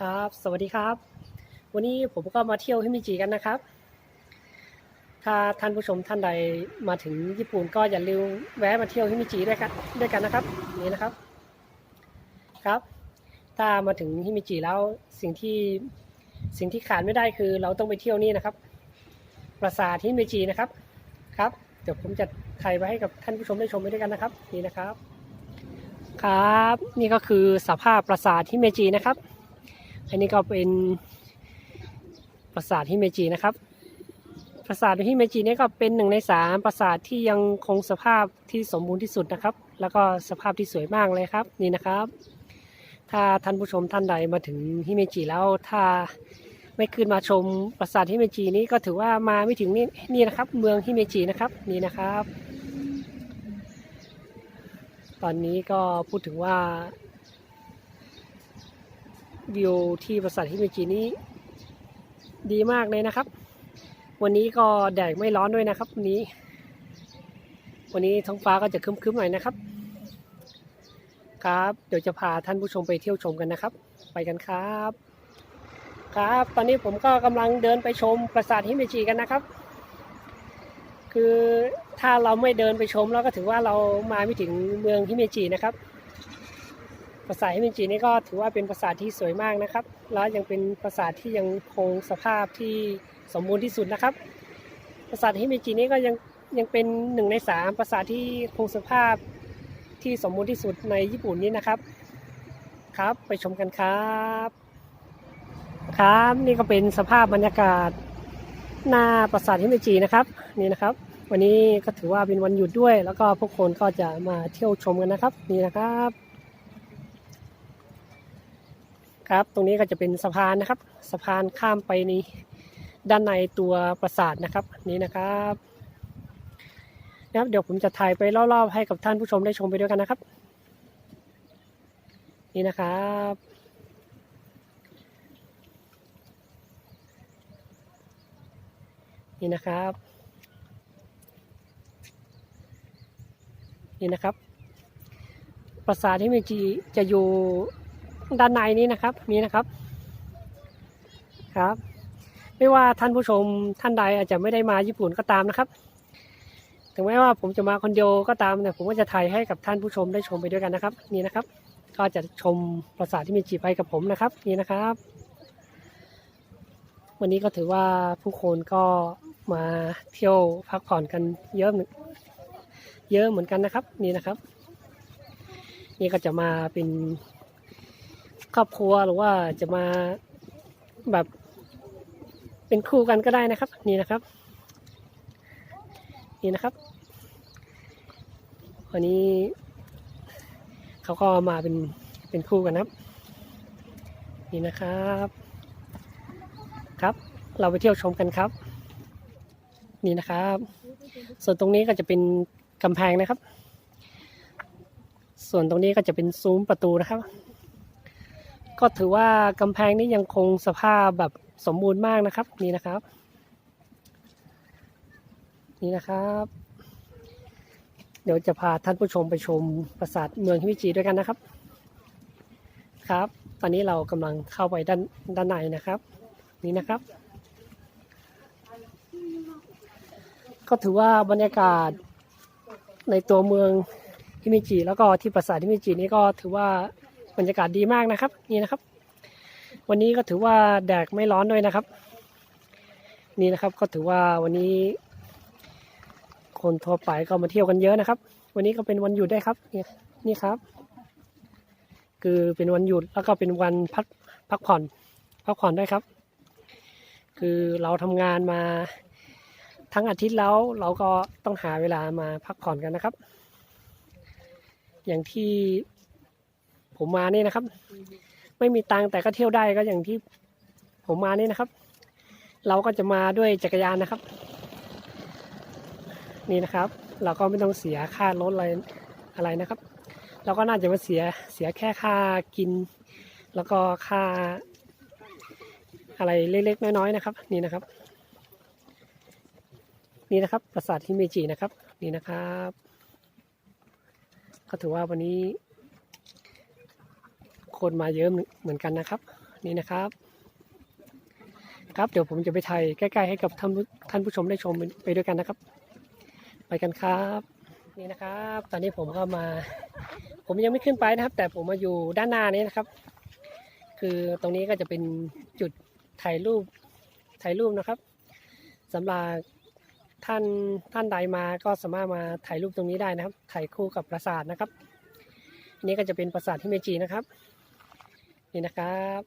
ครับ สวัสดีครับ วันนี้ผมก็มาเที่ยวฮิมิจิกันนะครับ ถ้าท่านผู้ชมท่านใดมาถึงญี่ปุ่นก็อย่าลืมแวะมาเที่ยวฮิมิจิด้วยกันด้วยกันนะครับ นี่นะครับ ครับ ถ้ามาถึงฮิมิจิแล้วสิ่งที่สิ่งที่ขาดไม่ได้คือเราต้องไปเที่ยวนี่นะครับ ปราสาทฮิมิจินะครับ ครับ เดี๋ยวผมจะถ่ายไว้ให้กับท่านผู้ชมได้ชมไปด้วยกันนะครับ นี่นะครับ ครับ นี่ก็คือสภาพปราสาทฮิเมจินะครับ อันนี้ก็เป็นปราสาทฮิเมจินะครับ ปราสาทฮิเมจินี่ก็เป็นหนึ่งในสามปราสาทที่ยังคงสภาพที่สมบูรณ์ที่สุดนะครับ แล้วก็สภาพที่สวยมากเลยครับ นี่นะครับ ถ้าท่านผู้ชมท่านใดมาถึงฮิเมจิแล้วถ้าไม่ขึ้นมาชมปราสาทฮิเมจินี้ก็ถือว่ามาไม่ถึงนี่นี่นะครับ เมืองฮิเมจินะครับนี่นะครับ ตอนนี้ก็พูดถึงว่า วิวที่ปราสาทฮิเมจินี้ ดีมากเลยนะครับ วันนี้ก็แดดไม่ร้อนด้วยนะครับวันนี้ วันนี้ท้องฟ้าก็จะคึ้มๆหน่อยนะครับ ครับ เดี๋ยวจะพาท่านผู้ชมไปเที่ยวชมกันนะครับ ไปกันครับ ครับ ตอนนี้ผมก็กำลังเดินไปชมปราสาทฮิเมจิกันนะครับ คือถ้าเราไม่เดินไปชมเราก็ถือว่าเรามาไม่ถึงเมืองฮิเมจินะครับ ปราสาฮิเมจินี่ก็ถือว่าเป็นปราสาที่สวยมากนะครับ แล้วยังเป็นปราสาที่ยังคงสภาพที่สมบูรณ์ที่สุดนะครับปราสาฮิเมจินี่ก็ยังยังเป็นหนึ่งในสามปราสาทที่คงสภาพที่สมบูรณ์ที่สุดในญี่ปุ่นนี้นะครับ ครับไปชมกันครับ ครับนี่ก็เป็นสภาพบรรยากาศหน้าปราสาทฮิเมจินะครับนี่นะครับ วันนี้ก็ถือว่าเป็นวันหยุดด้วย แล้วก็พวกคนก็จะมาเที่ยวชมกันนะครับ นี่นะครับ ครับ ตรงนี้ก็จะเป็นสะพานนะครับ สะพานข้ามไปในด้านในตัวปราสาทนะครับนี่นะครับนะครับเดี๋ยวผมจะถ่ายไปรอบๆให้กับท่านผู้ชมได้ชมไปด้วยกันนะครับ นี่นะครับนี่นะครับ นี่นะครับ ปราสาทที่เมจิจะอยู่ ด้านในนี้นะครับนี่นะครับครับ ไม่ว่าท่านผู้ชมท่านใดอาจจะไม่ได้มาญี่ปุ่นก็ตามนะครับ ถึงแม้ว่าผมจะมาคนเดียวก็ตามแต่ผมก็จะถ่ายให้กับท่านผู้ชมได้ชมไปด้วยกันนะครับ นี่นะครับ ก็จะชมปราสาทที่เมจิไปกับผมนะครับ นี่นะครับ วันนี้ก็ถือว่าผู้คนก็มาเที่ยวพักผ่อนกันเยอะเหมือนเยอะเหมือนกันนะครับ นี่นะครับ นี่ก็จะมาเป็น ครอบครัวหรือว่าจะมาแบบเป็นคู่กันก็ได้นะครับ นี่นะครับ นี่นะครับ วันนี้เขาก็มาเป็นเป็นคู่กันนะครับ นี่นะครับครับ เราไปเที่ยวชมกันครับ นี่นะครับ ส่วนตรงนี้ก็จะเป็นกำแพงนะครับ ส่วนตรงนี้ก็จะเป็นซุ้มประตูนะครับ ก็ถือว่ากำแพงนี้ยังคงสภาพแบบสมบูรณ์มากนะครับ นี่นะครับ นี่นะครับ เดี๋ยวจะพาท่านผู้ชมไปชมปราสาทเมืองฮิมิจิด้วยกันนะครับ ครับ ตอนนี้เรากำลังเข้าไปด้านด้านในนะครับ นี่นะครับ ก็ถือว่าบรรยากาศในตัวเมืองฮิมิจิแล้วก็ที่ปราสาทฮิมิจินี่ก็ถือว่า บรรยากาศดีมากนะครับ นี่นะครับ วันนี้ก็ถือว่าแดดไม่ร้อนด้วยนะครับ นี่นะครับก็ถือว่าวันนี้ คนทั่วไปก็มาเที่ยวกันเยอะนะครับ วันนี้ก็เป็นวันหยุดได้ครับนี่นี่ครับ คือเป็นวันหยุดแล้วก็เป็นวันพักพักผ่อนพักผ่อนด้วยครับ คือเราทำงานมาทั้งอาทิตย์แล้วเราก็ต้องหาเวลามาพักผ่อนกันนะครับ อย่างที่ ผมมานี่นะครับ ไม่มีตังค์แต่ก็เที่ยวได้ก็อย่างที่ ผมมานี่นะครับ เราก็จะมาด้วยจักรยานนะครับ นี่นะครับ เราก็ไม่ต้องเสียค่ารถอะไรอะไรนะครับ เราก็น่าจะมาเสียเสียแค่ค่ากิน แล้วก็ค่า อะไรเล็กๆน้อยๆนะครับ นี่นะครับ นี่นะครับปราสาทฮิเมจินะครับ นี่นะครับก็ถือว่าวันนี้ คนมาเยอะเหมือนกันนะครับ นี่นะครับ ครับเดี๋ยวผมจะไปถ่ายใกล้ๆให้กับท่านผู้ท่านผู้ชมได้ชมไปด้วยกันนะครับ ไปกันครับ นี่นะครับ ตอนนี้ผมก็มา ผมยังไม่ขึ้นไปนะครับ แต่ผมมาอยู่ด้านหน้านี้นะครับ คือตรงนี้ก็จะเป็นจุดถ่ายรูปถ่ายรูปนะครับสำหรับท่านท่านใดมาก็สามารถมาถ่ายรูปตรงนี้ได้นะครับ ถ่ายคู่กับปราสาทนะครับอันนี้ก็จะเป็นปราสาทที่เมจินะครับ นี่นะครับ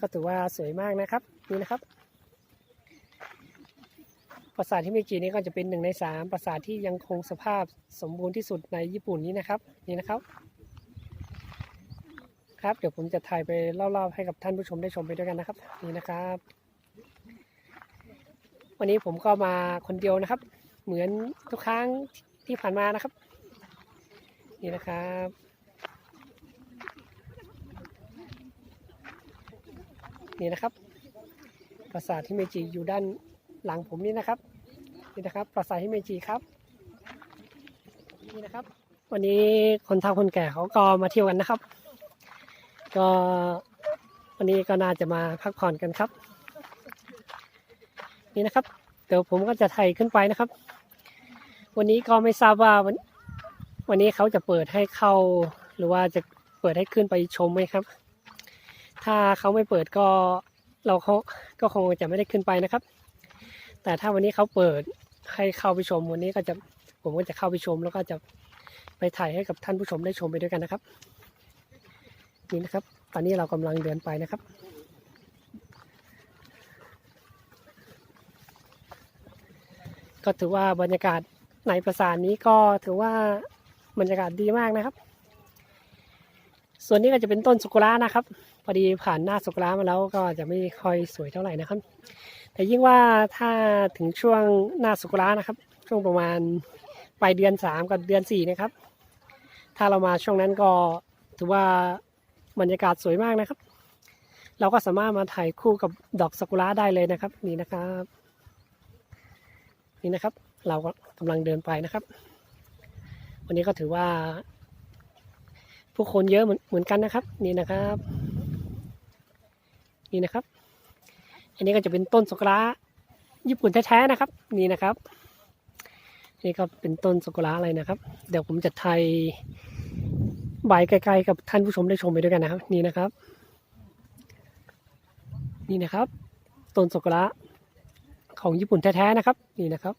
ก็ถือว่าสวยมากนะครับนี่นะครับ ปราสาทที่เมจินี้ก็จะเป็นหนึ่งในสามปราสาทที่ยังคงสภาพสมบูรณ์ที่สุดในญี่ปุ่นนี้นะครับ นี่นะครับ ครับเดี๋ยวผมจะถ่ายไปเล่าๆให้กับท่านผู้ชมได้ชมไปด้วยกันนะครับ นี่นะครับ วันนี้ผมก็มาคนเดียวนะครับ เหมือนทุกครั้งที่ผ่านมานะครับ นี่นะครับ นี่นะครับ ปราสาทฮิเมจิอยู่ด้านหลังผมนี่นะครับ นี่นะครับปราสาทฮิเมจิครับ นี่นะครับ วันนี้คนเฒ่าคนแก่เขาก็มาเที่ยวกันนะครับ ก็วันนี้ก็น่าจะมาพักผ่อนกันครับ นี่นะครับ เดี๋ยวผมก็จะไถ่ขึ้นไปนะครับ วันนี้ก็ไม่ทราบว่าวันวันนี้เขาจะเปิดให้เข้า หรือว่าจะเปิดให้ขึ้นไปชมไหมครับ ถ้าเขาไม่เปิดก็เราเขาก็คงจะไม่ได้ขึ้นไปนะครับ แต่ถ้าวันนี้เขาเปิดให้เข้าไปชมวันนี้ก็จะผมก็จะเข้าไปชม แล้วก็จะไปถ่ายให้กับท่านผู้ชมได้ชมไปด้วยกันนะครับ นี่นะครับ ตอนนี้เรากำลังเดินไปนะครับก็ถือว่าบรรยากาศในปราสาทนี้ก็ถือว่าบรรยากาศดีมากนะครับ ส่วนนี้ก็จะเป็นต้นสุกุระนะครับ พอดีผ่านหน้าสุกุระมาแล้วก็จะไม่ค่อยสวยเท่าไหร่นะครับ แต่ยิ่งว่าถ้าถึงช่วงหน้าสุกุระนะครับ ช่วงประมาณปลายเดือนสามกับเดือนสี่นะครับ ถ้าเรามาช่วงนั้นก็ถือว่าบรรยากาศสวยมากนะครับ เราก็สามารถมาถ่ายคู่กับดอกซากุระได้เลยนะครับ นี่นะครับ นี่นะครับ เราก็กำลังเดินไปนะครับ วันนี้ก็ถือว่า ผู้คนเยอะเหมือนเหมือนกันนะครับ นี่นะครับ นี่นะครับ อันนี้ก็จะเป็นต้นซากุระญี่ปุ่นแท้ๆนะครับ นี่นะครับนี่ก็เป็นต้นซากุระอะไรนะครับ เดี๋ยวผมจะถ่ายใบไกลๆกับท่านผู้ชมได้ชมไปด้วยกันนะครับ นี่นะครับ นี่นะครับต้นซากุระของญี่ปุ่นแท้ๆนะครับ นี่นะครับ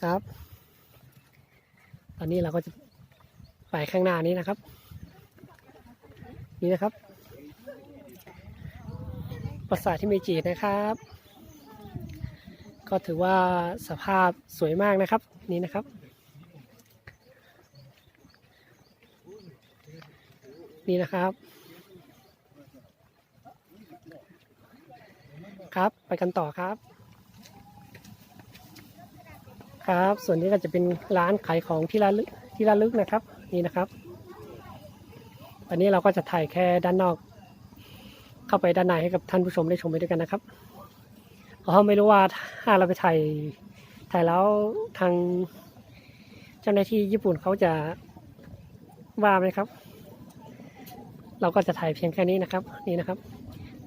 ครับ ตอนนี้เราก็จะไปข้างหน้านี้นะครับ นี่นะครับปราสาทที่เมจินะครับ ก็ถือว่าสภาพสวยมากนะครับ นี่นะครับ นี่นะครับ ครับไปกันต่อครับ ครับ ส่วนนี้ก็จะเป็นร้านขายของที่ระลึกที่ระลึกนะครับ นี่นะครับ อันนี้เราก็จะถ่ายแค่ด้านนอก เข้าไปด้านในให้กับท่านผู้ชมได้ชมไปด้วยกันนะครับเพราะไม่รู้ว่าถ้าเราไปถ่ายถ่ายแล้วทางเจ้าหน้าที่ญี่ปุ่นเขาจะว่าไหมครับ เราก็จะถ่ายเพียงแค่นี้นะครับ นี่นะครับ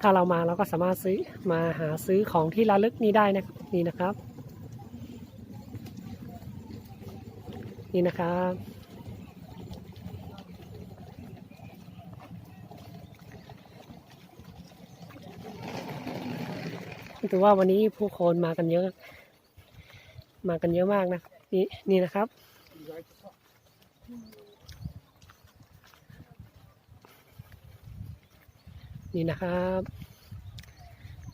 ถ้าเรามาเราก็สามารถซื้อมาหาซื้อของที่ระลึกนี้ได้นะครับนี่นะครับ นี่นะครับ ถือว่าวันนี้ผู้คนมากันเยอะ มากันเยอะมากนะ นี่นี่นะครับ นี่นะครับ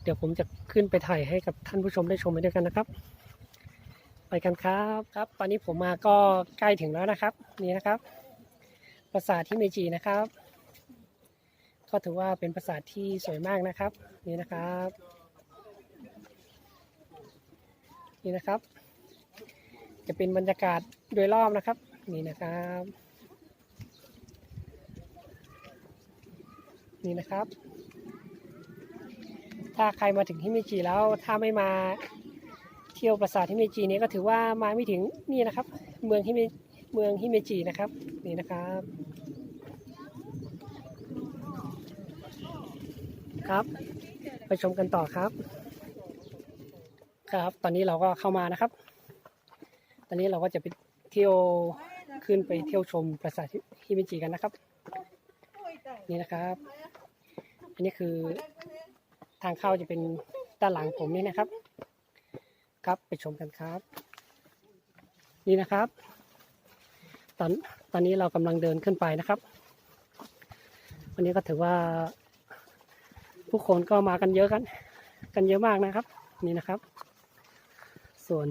เดี๋ยวผมจะขึ้นไปถ่ายให้กับท่านผู้ชมได้ชมไปด้วยกันนะครับ ไปกันครับครับ ตอนนี้ผมมาก็ใกล้ถึงแล้วนะครับ นี่นะครับปราสาทที่เมจินะครับ ก็ถือว่าเป็นปราสาทที่สวยมากนะครับ นี่นะครับ นี่นะครับ จะเป็นบรรยากาศโดยรอบนะครับ นี่นะครับ นี่นะครับ ถ้าใครมาถึงที่เมจิแล้วถ้าไม่มาเที่ยวปราสาทที่เมจินี้ก็ถือว่ามาไม่ถึงนี่นะครับ เมืองที่เมเมืองฮิเมจินะครับ นี่นะครับครับ ไปชมกันต่อครับ ครับ ตอนนี้เราก็เข้ามานะครับ ตอนนี้เราก็จะไปเที่ยวขึ้นไปเที่ยวชมปราสาทฮิมิจิกันนะครับ นี่นะครับ อันนี้คือทางเข้าจะเป็นด้านหลังผมนี่นะครับ ครับไปชมกันครับ นี่นะครับ ตอนตอนนี้เรากำลังเดินขึ้นไปนะครับ วันนี้ก็ถือว่าผู้คนก็มากันเยอะกัน กันเยอะมากนะครับ นี่นะครับ ส่วน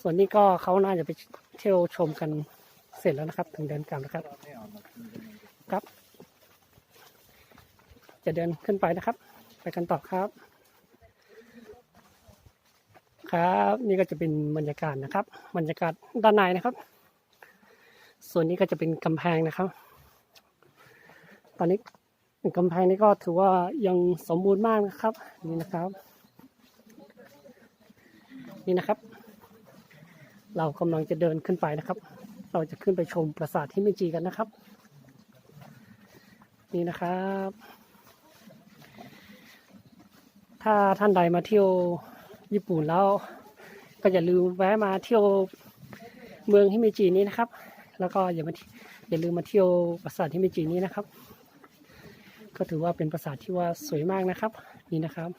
ส่วนนี้ก็เขาน่าจะไปเที่ยวชมกันเสร็จแล้วนะครับ ถึงเดินกลับนะครับ ครับ จะเดินขึ้นไปนะครับ ไปกันต่อครับ ครับ นี่ก็จะเป็นบรรยากาศนะครับ บรรยากาศด้านในนะครับ ส่วนนี้ก็จะเป็นกำแพงนะครับ ตอนนี้กำแพงนี้ก็ถือว่ายังสมบูรณ์มากนะครับ นี่นะครับ นี่นะครับ เรากำลังจะเดินขึ้นไปนะครับ เราจะขึ้นไปชมปราสาทที่มิจิกันนะครับ นี่นะครับ ถ้าท่านใดมาเที่ยวญี่ปุ่นแล้ว ก็อย่าลืมแวะมาเที่ยวเมืองฮิมิจินี้นะครับ แล้วก็อย่ามาอย่าลืมมาเที่ยวปราสาทฮิมิจินี้นะครับ ก็ถือว่าเป็นปราสาทที่ว่าสวยมากนะครับ นี่นะครับ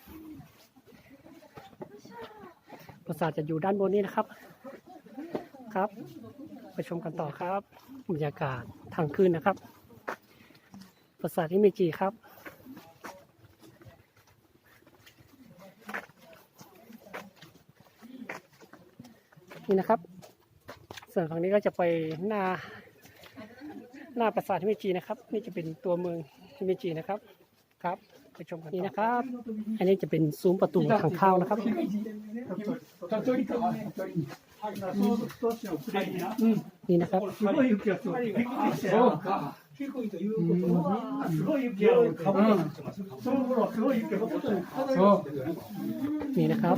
ปราสาทจะอยู่ด้านบนนี้นะครับ ครับ ไปชมกันต่อครับบรรยากาศทางขึ้นนะครับ ปราสาทฮิมิจิครับนี่นะครับ ส่วนฝั่งนี้ก็จะไปหน้า หน้าปราสาทฮิเมจินะครับ นี่จะเป็นตัวเมืองฮิเมจินะครับ ครับ ไปชมกันนี่นะครับ อันนี้จะเป็นซุ้มประตูทางเข้านะครับ นี่นะครับ すごい雪がすごい。びっくりしたよ。低いということは、すごい雪がかぶってます。その頃はすごい雪が降ってた。そう。 นี่นะครับ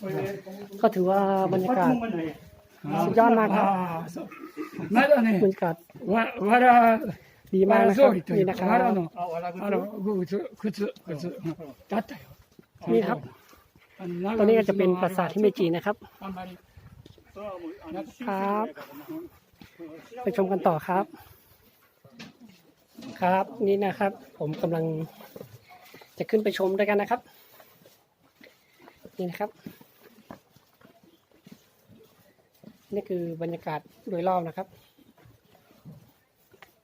これで、 ก็ถือว่าบรรยากาศ もない。 สุดยอดมากครับ まだ บร ね、 รยากาศ わ、わら、 ดีมาก わら นะครับ 総理とい นี่ う นะค か、 รั わら บ の、あ、わらあの、靴、靴、靴、靴、だったよ。 นี่ครับ あの ตรงนี้ก็จะเป็นปราสาทฮิเมจินะครับ あんまり、 ครับ ไปชมกันต่อครับ ครับ นี่นะครับ ผมกำลังจะขึ้นไปชมด้วยกันนะครับ นี่นะครับ นี่คือบรรยากาศโดยรอบนะครับ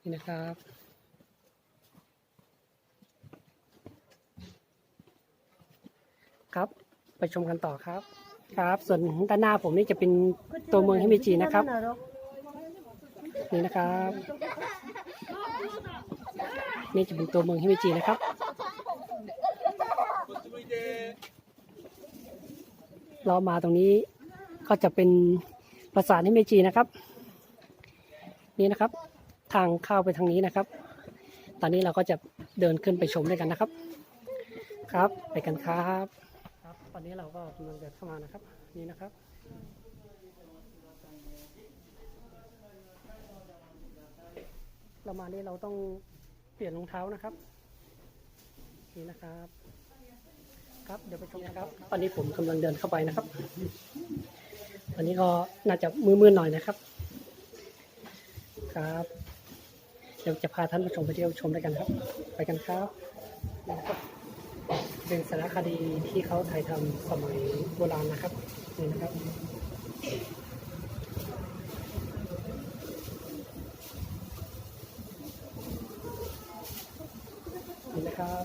นี่นะครับครับไปชมกันต่อครับ ครับ ส่วนด้านหน้าผมนี่จะเป็นตัวเมืองฮิมิจินะครับ นี่นะครับ นี่จะเป็นตัวเมืองฮิมิจินะครับเรามาตรงนี้ก็จะเป็นปราสาทฮิมิจินะครับ นี่นะครับ ทางเข้าไปทางนี้นะครับ ตอนนี้เราก็จะเดินขึ้นไปชมด้วยกันนะครับ ครับ ไปกันครับครับ ตอนนี้เราก็กำลังเดินเข้ามานะครับ นี่นะครับเรามานี่เราต้องเปลี่ยนรองเท้านะครับ นี่นะครับ ครับเดี๋ยวไปชมนะครับ ตอนนี้ผมกำลังเดินเข้าไปนะครับ ตอนนี้ก็น่าจะมืดๆหน่อยนะครับ ครับ เดี๋ยวจะพาท่านผู้ชมไปเที่ยวชมด้วยกันครับ ไปกันครับนี่นะครับเป็นสารคดีที่เขาถ่ายทำสมัยโบราณนะครับนี่นะครับนี่นะครับ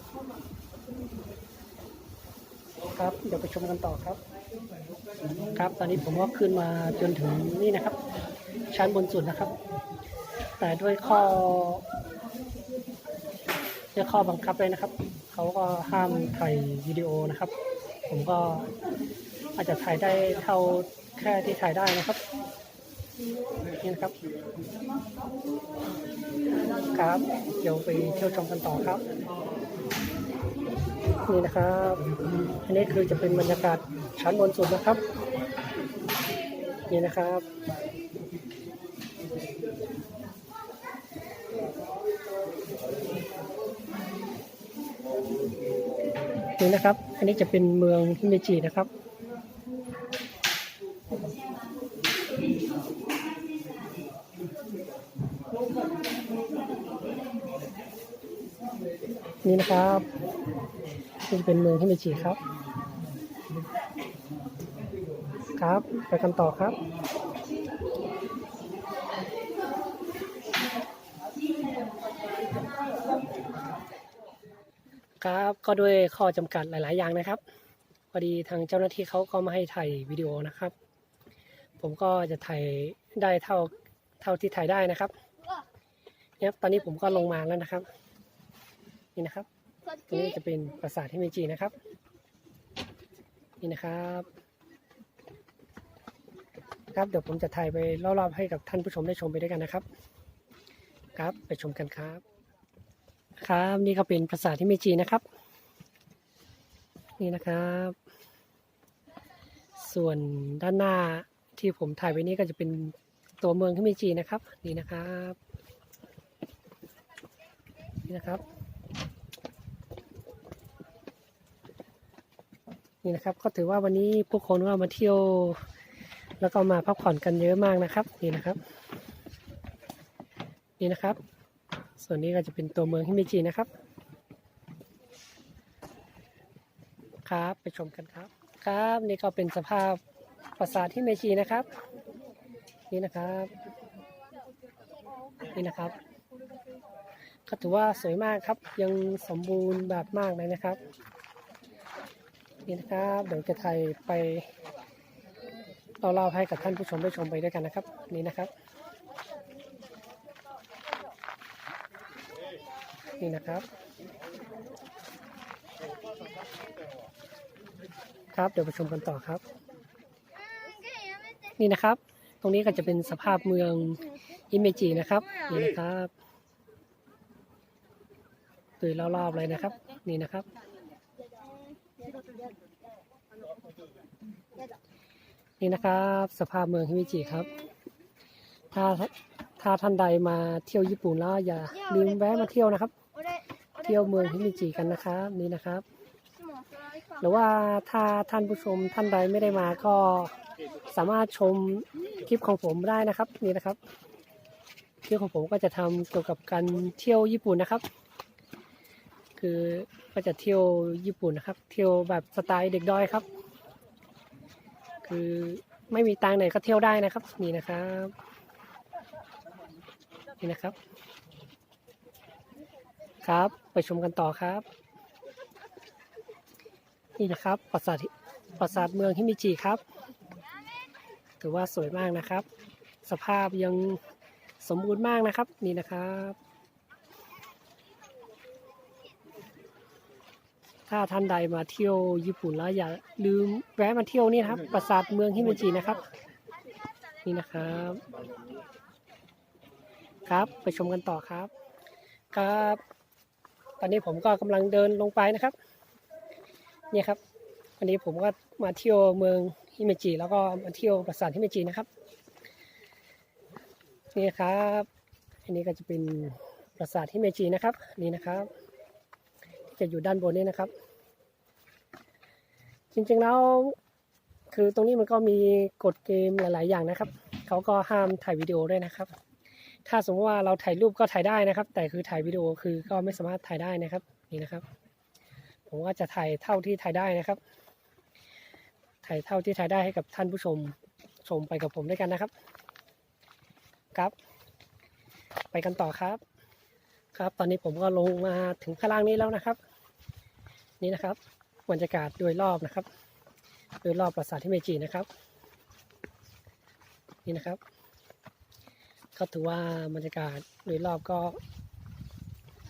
ครับเดี๋ยวไปชมกันต่อครับ ครับตอนนี้ผมก็ขึ้นมาจนถึงนี่นะครับ ชั้นบนสุดนะครับ แต่ด้วยข้อด้วยข้อบังคับเลยนะครับ เขาก็ห้ามถ่ายวิดีโอนะครับ ผมก็อาจจะถ่ายได้เท่าแค่ที่ถ่ายได้นะครับนี่นะครับ ครับ เดี๋ยวไปเที่ยวชมกันต่อครับ นี่นะครับ อันนี้คือจะเป็นบรรยากาศชั้นบนสุดนะครับ นี่นะครับ นี่นะครับ อันนี้จะเป็นเมืองฮิเมจินะครับ นี่นะครับนี่จะเป็นเมืองฮิเมจิครับ ครับ ไปกันต่อครับ ครับ ก็ด้วยข้อจำกัดหลาย ๆ อย่างนะครับพอดีทางเจ้าหน้าที่เขาก็มาให้ถ่ายวิดีโอนะครับ ผมก็จะถ่ายได้เท่าเท่าที่ถ่ายได้นะครับเนี่ยครับตอนนี้ผมก็ลงมาแล้วนะครับ นี่นะครับตรงนี้จะเป็นปราสาทที่เมจินะครับ นี่นะครับครับเดี๋ยวผมจะถ่ายไปรอบๆให้กับท่านผู้ชมได้ชมไปด้วยกันนะครับ ครับไปชมกันครับ ครับนี่ก็เป็นปราสาที่เมจินะครับ นี่นะครับ ส่วนด้านหน้าที่ผมถ่ายไว้นี่ก็จะเป็นตัวเมืองที่เมจินะครับ นี่นะครับนี่นะครับ นี่นะครับ ก็ถือว่าวันนี้ผู้คนก็มาเที่ยว แล้วก็มาพักผ่อนกันเยอะมากนะครับ นี่นะครับ นี่นะครับ ส่วนนี้ก็จะเป็นตัวเมืองฮิเมจินะครับ ครับไปชมกันครับ ครับนี่ก็เป็นสภาพปราสาทฮิเมจินะครับ นี่นะครับ นี่นะครับก็ถือว่าสวยมากครับ ยังสมบูรณ์แบบมากเลยนะครับ นี่นะครับเดี๋ยวจะถ่ายไปเราเล่าให้กับท่านผู้ชมได้ชมไปด้วยกันนะครับ นี่นะครับ นี่นะครับ ครับเดี๋ยวไปชมกันต่อครับ นี่นะครับ ตรงนี้ก็จะเป็นสภาพเมืองอิเมจินะครับนี่นะครับตุยรอบๆเลยนะครับ นี่นะครับ นี่นะครับ สภาพเมืองฮิเมจิครับ ถ้า ถ้าท่านใดมาเที่ยวญี่ปุ่นแล้วอย่าลืมแวะมาเที่ยวนะครับ เที่ยวเมืองฮิมิจิกันนะครับนี่นะครับ หรือว่าถ้าท่านผู้ชมท่านใดไม่ได้มาก็สามารถชมคลิปของผมได้นะครับนี่นะครับคลิปของผมก็จะทำเกี่ยวกับการเที่ยวญี่ปุ่นนะครับ คือก็จะเที่ยวญี่ปุ่นนะครับ เที่ยวแบบสไตล์เด็กด้อยครับ คือไม่มีตังค์ไหนก็เที่ยวได้นะครับ นี่นะครับ นี่นะครับ ครับไปชมกันต่อครับ นี่นะครับปราสาทปราสาทเมืองฮิมิจิครับ ถือว่าสวยมากนะครับ สภาพยังสมบูรณ์มากนะครับนี่นะครับถ้าท่านใดมาเที่ยวญี่ปุ่นแล้วอย่าลืมแวะมาเที่ยวนี่นะครับ ปราสาทเมืองฮิมิจินะครับ นี่นะครับ ครับไปชมกันต่อครับ ครับ ตอนนี้ผมก็กำลังเดินลงไปนะครับ เนี่ยครับ วันนี้ผมก็มาเที่ยวเมืองฮิเมจิแล้วก็มาเที่ยวปราสาทฮิเมจินะครับ นี่ครับ อันนี้ก็จะเป็นปราสาทฮิเมจินะครับ นี่นะครับ จะอยู่ด้านบนนี้นะครับ จริงๆแล้วคือตรงนี้มันก็มีกฎเกมหลาย ๆ อย่างนะครับ เขาก็ห้ามถ่ายวิดีโอด้วยนะครับ ถ้าสมมติว่าเราถ่ายรูปก็ถ่ายได้นะครับ แต่คือถ่ายวิดีโอคือก็ไม่สามารถถ่ายได้นะครับนี่นะครับ ผมก็จะถ่ายเท่าที่ถ่ายได้นะครับ ถ่ายเท่าที่ถ่ายได้ให้กับท่านผู้ชมชมไปกับผมด้วยกันนะครับ ครับ ไปกันต่อครับ ครับ ตอนนี้ผมก็ลงมาถึงข้างล่างนี้แล้วนะครับ นี่นะครับบรรยากาศโดยรอบนะครับ โดยรอบปราสาทที่เมจินะครับ นี่นะครับ ก็ถือว่าบรรยากาศโดยรอบก็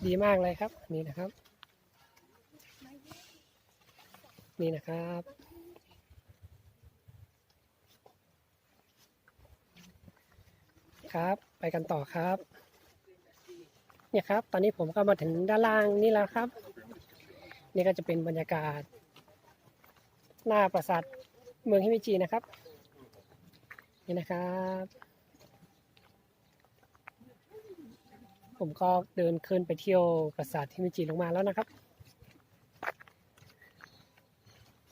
ดีมากเลยครับ นี่นะครับ นี่นะครับครับ ไปกันต่อครับ เนี่ยครับ ตอนนี้ผมก็มาถึงด้านล่างนี่แล้วครับ นี่ก็จะเป็นบรรยากาศ หน้าปราสาทเมืองฮิมิจินะครับ นี่นะครับ ผมก็เดินขึ้นไปเที่ยวปราสาทฮิมิจิลงมาแล้วนะครับ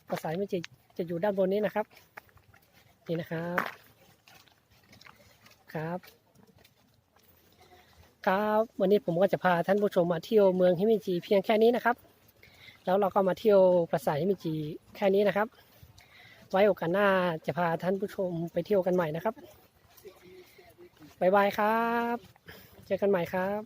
ภาษาฮิมิจิจะอยู่ด้านบนนี้นะครับ นี่นะครับครับครับวันนี้ผมก็จะพาท่านผู้ชมมาเที่ยวเมืองฮิมิจิเพียงแค่นี้นะครับ แล้วเราก็มาเที่ยวปราสาทฮิมิจิแค่นี้นะครับ ไว้โอกาสหน้าจะพาท่านผู้ชมไปเที่ยวกันใหม่นะครับบ๊ายบายครับ เจอกันใหม่ครับ